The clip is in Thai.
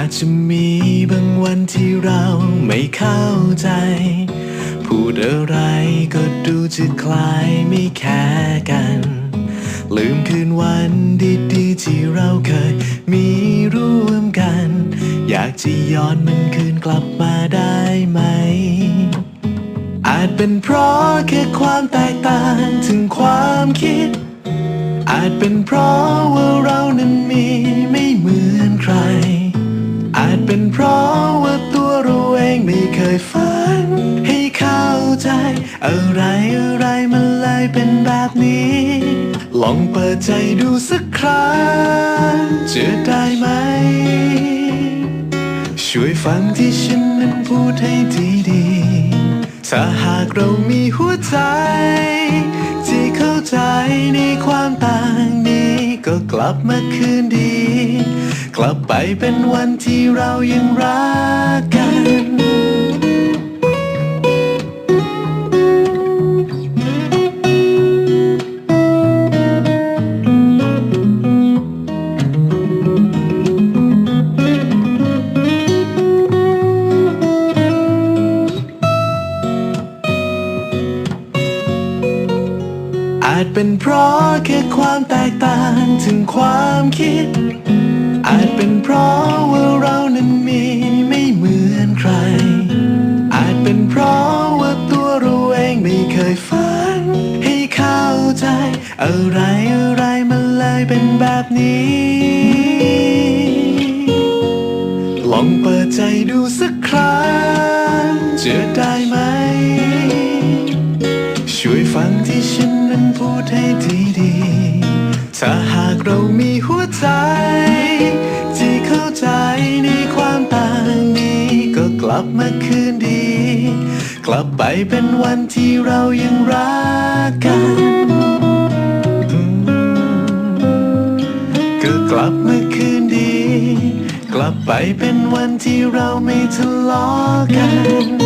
าจจะมีบางวันที่เราไม่เข้าใจ พูดอะไรก็ดูจะคล้ายไม่แค่กัน ลืมคืนวันดีๆที่เราเคยมีร่วมกัน อยากจะย้อนมันคืนกลับมาได้ไหม อาจเป็นเพราะแค่ความแตกต่างถึงความคิด อาจเป็นเพราะว่าเรานั้นมีไม่เหมือนใคร อาจเป็นเพราะว่าตัวเราเองไม่เคยฝัน ให้เข้าใจ อะไรอะไรมันเลยเป็นแบบนี้ ลองเปิดใจดูสักครั้งจะได้ไหม ช่วยฟังที่ฉันนั้นพูดให้ดีดีๆถ้าหากเรามีหัวใจ ที่เข้าใจในความต่างนี้ ก็กลับมาคืนดี กลับไปเป็นวันที่เรายังรักกัน อาจเป็นเพราะแค่ความแตกต่างถึงความคิด อาจเป็นเพราะว่าเรานั้นมีไม่เหมือนใคร อาจเป็นเพราะว่าตัวเราเองไม่เคยฝัน ให้เข้าใจ อะไรอะไรมันเลยเป็นแบบนี้ ลองเปิดใจดูสักครั้งจะได้ไหม ช่วยฟังที่ฉันนั้นพูดให้ดีๆ ถ้าหากเรามีหัวใจ ที่เข้าใจในความต่างนี้ ก็กลับมาคืนดี กลับไปเป็นวันที่เรายังรักกัน ก็กลับมาคืนดี กลับไปเป็นวันที่เราไม่ทะเลาะกัน